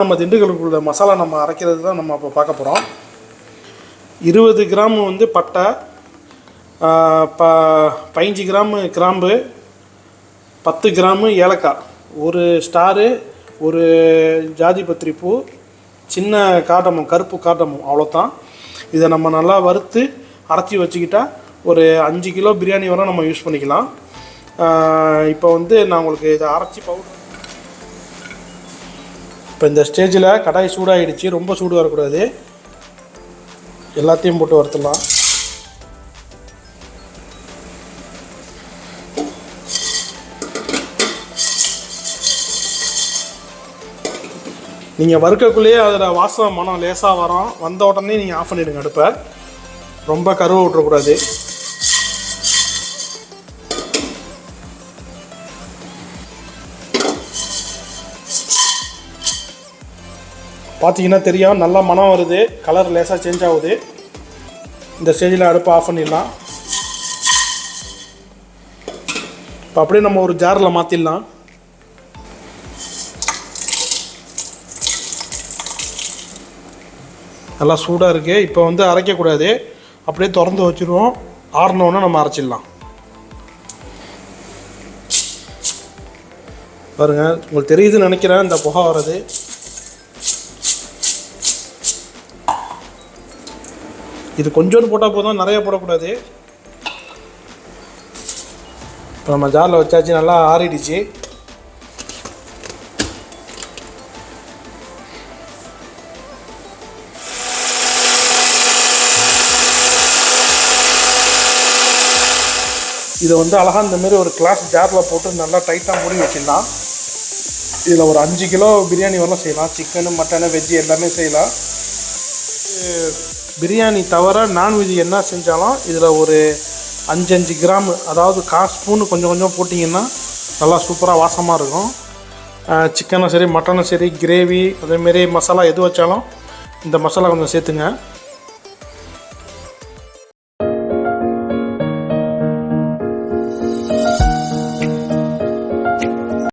நம்ம திண்டுக்கலுக்குள்ள மசாலா நம்ம அரைக்கிறது தான் நம்ம இப்போ பார்க்க போகிறோம் இருபது கிராம் வந்து பட்டை ப பதினஞ்சு கிராமு கிராம்பு பத்து கிராமு ஏலக்காய். ஒரு ஸ்டாரு ஒரு ஜாதி பத்திரி பூ சின்ன காட்டமும் கருப்பு காட்டமும் அவ்வளோதான் இதை நம்ம நல்லா வறுத்து அரைச்சி வச்சுக்கிட்டா ஒரு அஞ்சு கிலோ பிரியாணி வரை நம்ம யூஸ் பண்ணிக்கலாம். இப்போ வந்து நான் உங்களுக்கு இதை அரைச்சி பவுடர் இப்போ இந்த ஸ்டேஜில் கடாய் சூடாகிடுச்சு ரொம்ப சூடு வரக்கூடாது. எல்லாத்தையும் போட்டு வறுத்துடலாம். நீங்கள் வறுக்கக்குள்ளேயே அதில் வாசம் மனம் லேசாக வரும். வந்த உடனே நீங்கள் ஆஃப் பண்ணிவிடுங்க அடுப்பை. ரொம்ப கருவை விட்டுறக்கூடாது. பார்த்தீங்கன்னா தெரியும். நல்லா மனம் வருது. கலர் லேசாக சேஞ்ச் ஆகுது. இந்த ஸ்டேஜில் அடுப்பை ஆஃப் பண்ணிடலாம். இப்போ அப்படியே நம்ம ஒரு ஜாரில் மாற்றிடலாம் நல்லா சூடாக இருக்குது இப்போ வந்து அரைக்கக்கூடாது அப்படியே திறந்து வச்சுருவோம். ஆறினோன்னு நம்ம அரைச்சிடலாம். பாருங்கள் உங்களுக்கு தெரியுதுன்னு நினைக்கிறேன். இந்த புகை வர்றது. இது கொஞ்சோண்டு போட்டால் போதும் நிறைய போடக்கூடாது. இப்போ நம்ம ஜாரில் வச்சாச்சு நல்லா ஆறிடுச்சு. இதை வந்து அழகாக இந்த மாதிரி ஒரு கிளாஸ் ஜாரில் போட்டு நல்லா டைட்டாக மூடி வச்சிடலாம். இதில் ஒரு அஞ்சு கிலோ பிரியாணி வரலாம் செய்யலாம். சிக்கனு மட்டனு வெஜ்ஜு எல்லாமே செய்யலாம். பிரியாணி தவிர நான்வெஜ் என்ன செஞ்சாலும் இதில் ஒரு அஞ்சு அஞ்சு கிராம் அதாவது கால் ஸ்பூன் கொஞ்சம் கொஞ்சம் போட்டிங்கன்னா நல்லா சூப்பராக வாசமாக இருக்கும். சிக்கனும் சரி மட்டனும் சரி கிரேவி அதேமாரி மசாலா எது வச்சாலும் இந்த மசாலா கொஞ்சம் சேர்த்துங்க.